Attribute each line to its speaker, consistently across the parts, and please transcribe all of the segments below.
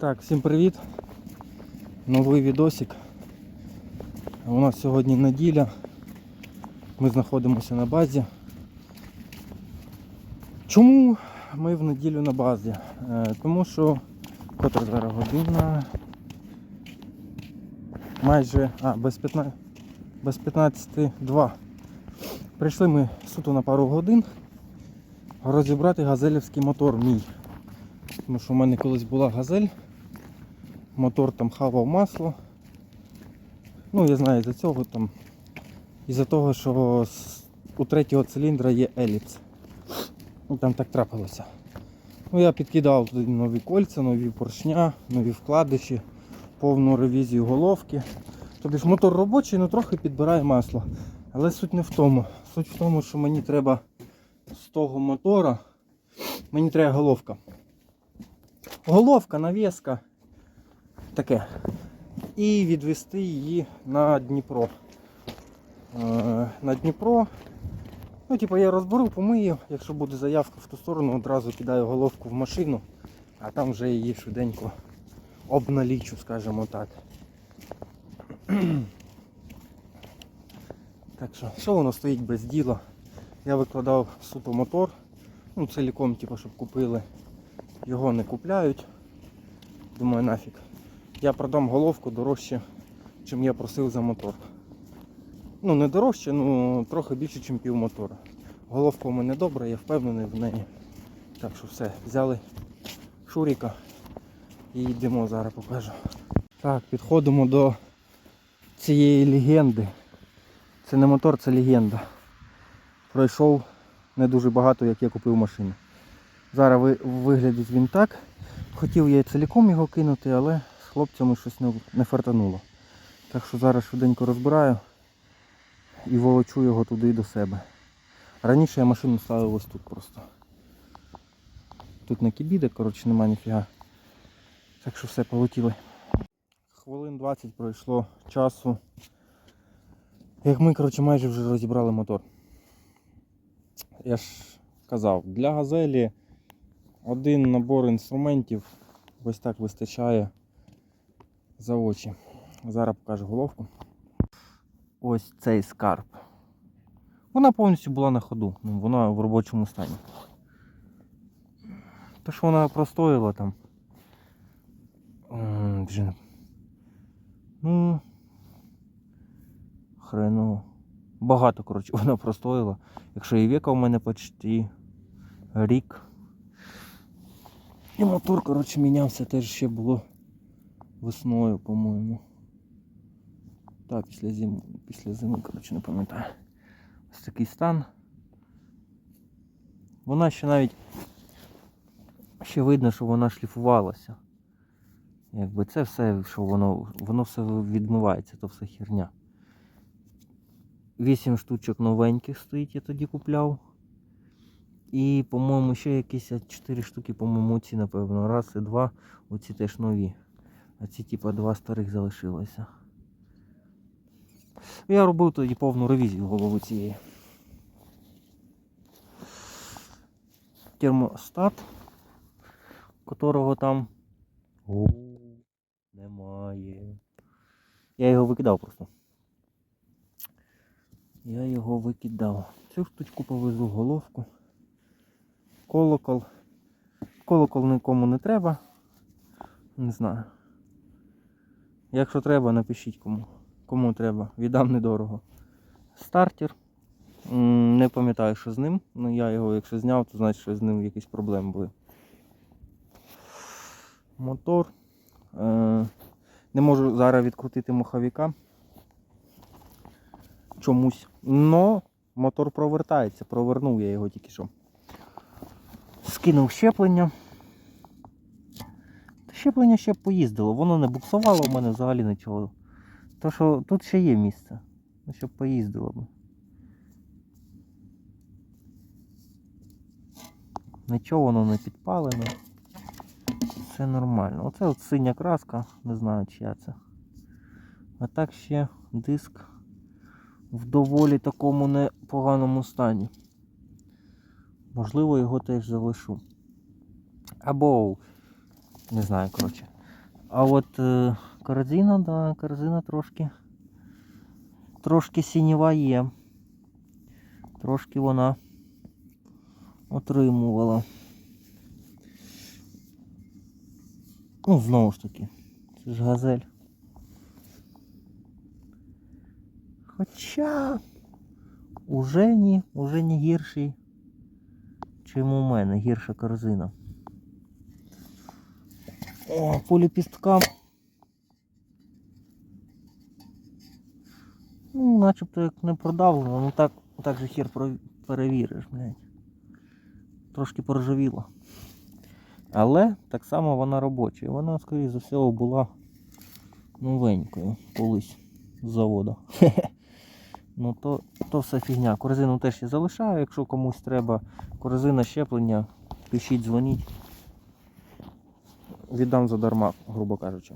Speaker 1: Так, всім привіт. Новий відосик. У нас сьогодні неділя. Ми знаходимося на базі. Чому ми в неділю на базі? Е, Тому що котра зараз година. Майже, а, без 15, без 15 2. Прийшли ми суто на пару годин розібрати газелівський мотор мій. Тому що в мене колись була газель, мотор там хавав масло. Ну, я знаю за цього там. Із-за того, що у третього циліндра є еліпс. Ну, там так трапилося. Ну, я підкидав туди нові кольця, нові поршня, нові вкладиші, повну ревізію головки. Тобто ж мотор робочий, але трохи підбирає масло. Але суть не в тому. Суть в тому, що мені треба з того мотора, мені треба головка. Головка, навіска. Таке. І відвести її на Дніпро. Е, на Дніпро. Ну, типу, я розберу, помию. Якщо буде заявка в ту сторону, одразу кидаю головку в машину, а там вже її швиденько обналічу, скажімо так. Так що, що воно стоїть без діла? Я викладав суто мотор, ну ціліком, типу, щоб купили. Його не купляють. Думаю, нафіг. Я продам головку дорожче, чим я просив за мотор. Ну, не дорожче, ну трохи більше, ніж пів мотора. Головка у мене добра, я впевнений в неї. Так що все, взяли шуріка і йдемо зараз покажу. Так, підходимо до цієї легенди. Це не мотор, це легенда. Пройшов не дуже багато, як я купив машину. Зараз ви- виглядить він так. Хотів я ціліком його кинути, але хлопцями щось не, не фартануло. Так що зараз швиденько розбираю і волочу його туди до себе. Раніше я машину ставив ось тут просто. Тут на кібіде, коротше, нема ніфіга. Так що все, полетіли. Хвилин 20 пройшло часу. Як ми, коротше, майже вже розібрали мотор. Я ж казав, для газелі один набор інструментів ось так вистачає за очі. Зараз покажу головку. Ось цей скарб. Вона повністю була на ходу, ну, вона в робочому стані. То що вона простоїла там. Ну. Хреново. Багато, коротше, вона простоїла. Якщо і віка у мене почти рік. І мотор, коротше, мінявся теж ще було весною, по-моєму. Так, після зими, після зими, коротше, не пам'ятаю. Ось такий стан. Вона ще навіть ще видно, що вона шліфувалася. Якби це все, що воно, воно все відмивається, то все херня. 8 штучок новеньких стоїть, я тоді купляв. І, по-моєму, ще якісь 4 штуки, по-моєму, ці, напевно, раз і два. Оці теж нові. А ці, типа, два старих залишилося. Я робив тоді повну ревізію голови цієї. Термостат, котрого там О, немає. Я його викидав просто. Я його викидав. Цю штучку повезу головку. Колокол. Колокол нікому не треба. Не знаю. Якщо треба, напишіть кому. Кому треба. Віддам недорого. Стартер. Не пам'ятаю, що з ним. Ну я його якщо зняв, то значить, що з ним якісь проблеми були. Мотор. Е, Не можу зараз відкрутити маховика. Чомусь. Но мотор провертається. Провернув я його тільки що. Скинув щеплення. Щеплення ще поїздило, воно не буксувало в мене взагалі нічого. То що тут ще є місце. Ну, щоб поїздило б. Нічого воно не підпалено. Все нормально. Оце от синя краска, не знаю чия це. А так ще диск в доволі такому непоганому стані. Можливо, його теж залишу. Або, не знаю, коротше.
Speaker 2: А от е, корзина, да, корзина трошки. Трошки сінєва є. Трошки вона отримувала. Ну, знову ж таки, це ж газель. Хоча у Жені, у Жені гірший, чим у мене, гірша корзина. По ліпісткам. Ну, начебто як не продавлено, ну так, так же про- перевіриш, блядь. Трошки поржавіла. Але так само вона робоча. І вона, скоріше за всього, була новенькою колись з заводу. Ну то, то все фігня. Корзину теж я залишаю, якщо комусь треба корзина щеплення, пишіть, дзвоніть. Віддам задарма, грубо кажучи.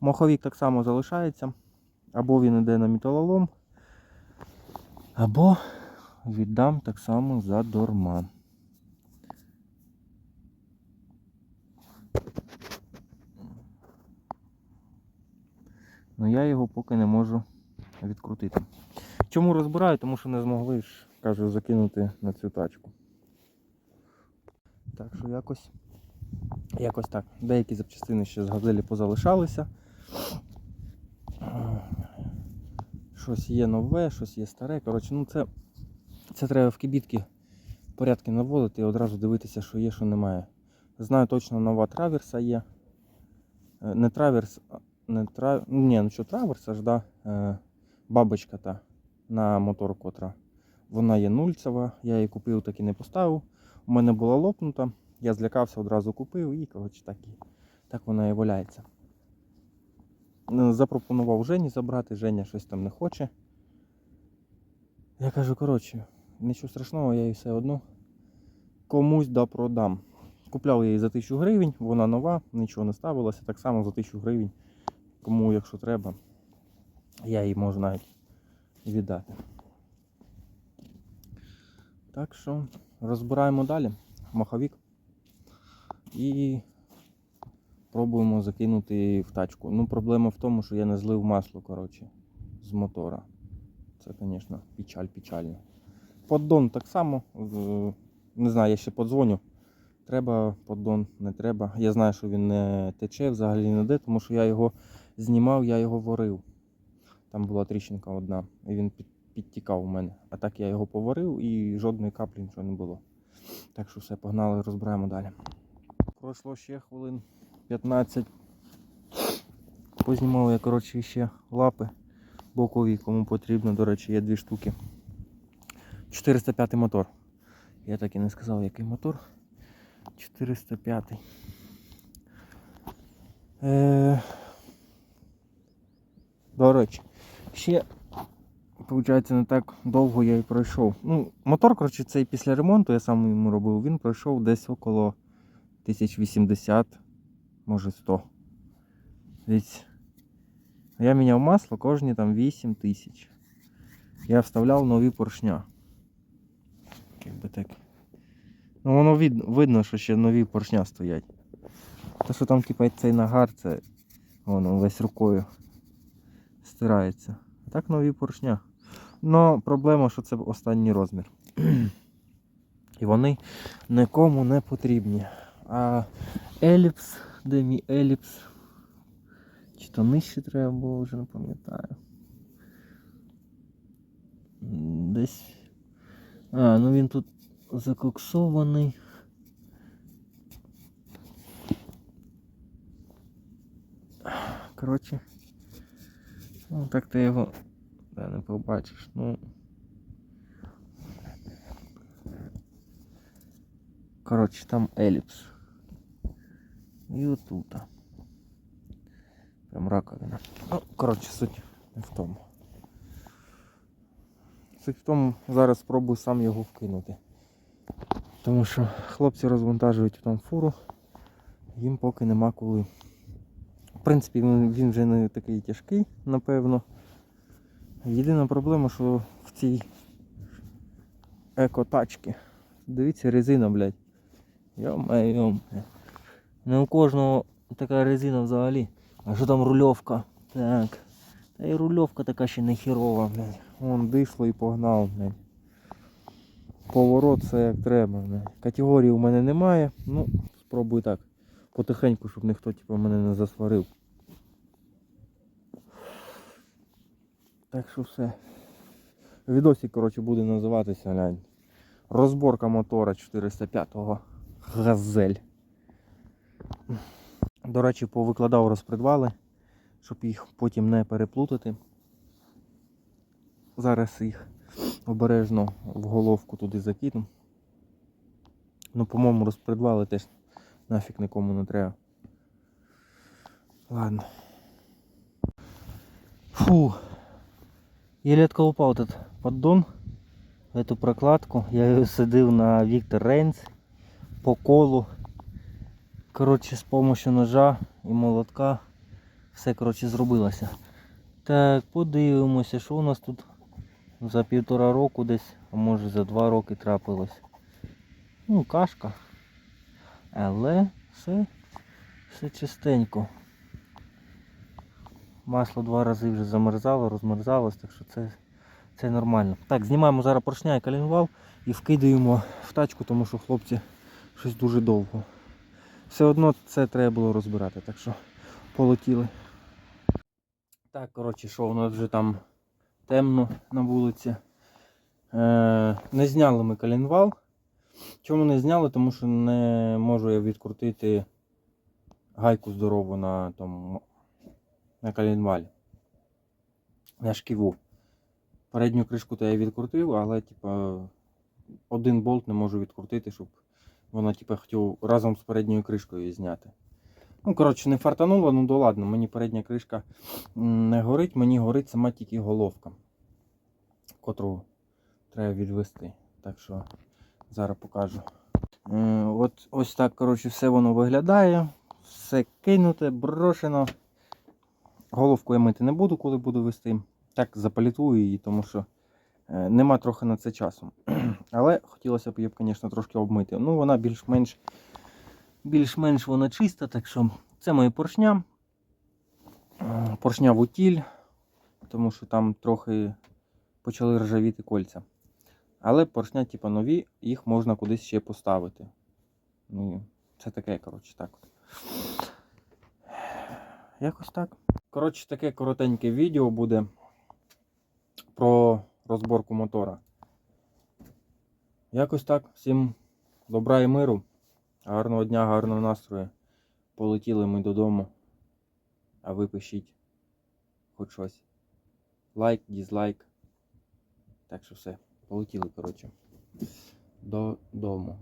Speaker 2: Моховік так само залишається. Або він йде на металолом, або віддам так само задарма. Ну я його поки не можу відкрутити. Чому розбираю? Тому що не змогли ж, кажу, закинути на цю тачку. Так що якось, якось так. Деякі запчастини ще з газелі позалишалися. Щось є нове, щось є старе. Коротше, ну це, це треба в кибітки порядки наводити і одразу дивитися, що є, що немає. Знаю точно нова траверса є. Е, Не траверс, не тра... Ні, ну що траверса ж, да. Е, бабочка та на мотор котра. Вона є нульцева, я її купив, так і не поставив. У мене була лопнута, я злякався, одразу купив і коротше, так, і, так вона і валяється. Запропонував Жені забрати, Женя щось там не хоче. Я кажу, коротше, нічого страшного, я її все одно комусь да продам. Купляв я її за 1000 гривень, вона нова, нічого не ставилося. Так само за 1000 гривень. Кому, якщо треба, я її можу навіть віддати. Так що розбираємо далі маховік і пробуємо закинути в тачку. Ну, проблема в тому, що я не злив масло, коротше, з мотора. Це, звісно, печаль печальна. Поддон так само. Не знаю, я ще подзвоню. Треба поддон, не треба. Я знаю, що він не тече, взагалі не де, тому що я його знімав, я його варив. Там була тріщинка одна, і він під, підтікав у мене. А так я його поварив і жодної каплі нічого не було. Так що все, погнали, розбираємо далі. Пройшло ще хвилин 15. Познімав я, коротше, ще лапи бокові, кому потрібно. До речі, є дві штуки. 405 мотор. Я так і не сказав, який мотор. 405. Е... До речі, ще, виходить, не так довго я і пройшов. Ну, мотор, коротше, цей після ремонту, я сам йому робив, він пройшов десь около 1080, може 100. Десь. Я міняв масло кожні там 8 тисяч. Я вставляв нові поршня. Якби так. Ну воно від, видно, що ще нові поршня стоять. Те, що там типа цей нагар, це воно весь рукою стирається. А так нові поршня. Но проблема, що це останній розмір. І вони нікому не потрібні. А еліпс, де мій еліпс? Чи то нижче треба було, вже не пам'ятаю. М, Десь. А, ну він тут закоксований. Коротше. Ну так ти його да, не побачиш. Ну. Коротше, там еліпс. І отут. Прям раковина. Ну, коротше, суть не в тому. Суть в тому, зараз спробую сам його вкинути. Тому що хлопці розвантажують там фуру, їм поки нема коли. В принципі, він, вже не такий тяжкий, напевно. Єдина проблема, що в цій екотачці. Дивіться, резина, блядь. Йо-моє. Не у кожного така резина взагалі. А що там рульовка? Так. Та і рульовка така ще не хірова, блядь.
Speaker 1: Вон дишло і погнав, блядь. Поворот все як треба, блядь. Категорії у мене немає. Ну, спробую так. Потихеньку, щоб ніхто типу, мене не засварив. Так що все. Відосик, коротше, буде називатися, глянь. Розборка мотора 405-го Газель. До речі, повикладав розпредвали, щоб їх потім не переплутати. Зараз їх обережно в головку туди закину. Ну, по-моєму, розпредвали теж нафіг нікому не треба. Ладно.
Speaker 2: Фу. Еле отколупал этот поддон, эту прокладку. Я ее садил на Виктор Рейнс по колу. Коротше, з помощью ножа і молотка все коротше, зробилося. Так, подивимося, що у нас тут за півтора року десь, а може за два роки трапилось. Ну, кашка. Але все, все чистенько. Масло два рази вже замерзало, розмерзалось, так що це, це нормально. Так, знімаємо зараз поршня і коленвал і вкидаємо в тачку, тому що хлопці щось дуже довго. Все одно це треба було розбирати, так що полетіли. Так, коротше, що нас вже там темно на вулиці. Е, не зняли ми коленвал. Чому не зняли? Тому що не можу я відкрутити гайку здорову на тому на коленвалі. На шківу. Передню кришку то я відкрутив, але типа один болт не можу відкрутити, щоб вона типа хотів разом з передньою кришкою зняти. Ну, коротше, не фартануло, ну да ладно, мені передня кришка не горить, мені горить сама тільки головка, котру треба відвести. Так що зараз покажу. Е, от ось так, коротше, все воно виглядає. Все кинуте, брошено. Головку я мити не буду, коли буду вести. Так запалітую її, тому що нема трохи на це часу. Але хотілося б її, звісно, трошки обмити. Ну, вона більш-менш більш-менш вона чиста, так що це мої поршня. Е, Поршня в утіль, тому що там трохи почали ржавіти кольця. Але поршня, типу, нові, їх можна кудись ще поставити. Ну, це таке, коротше, так. Якось так. Коротше, таке коротеньке відео буде про розборку мотора. Якось так. Всім добра і миру. Гарного дня, гарного настрою. Полетіли ми додому. А ви пишіть хоч щось. Лайк, дізлайк. Так що все. Полетіли, коротше. Додому.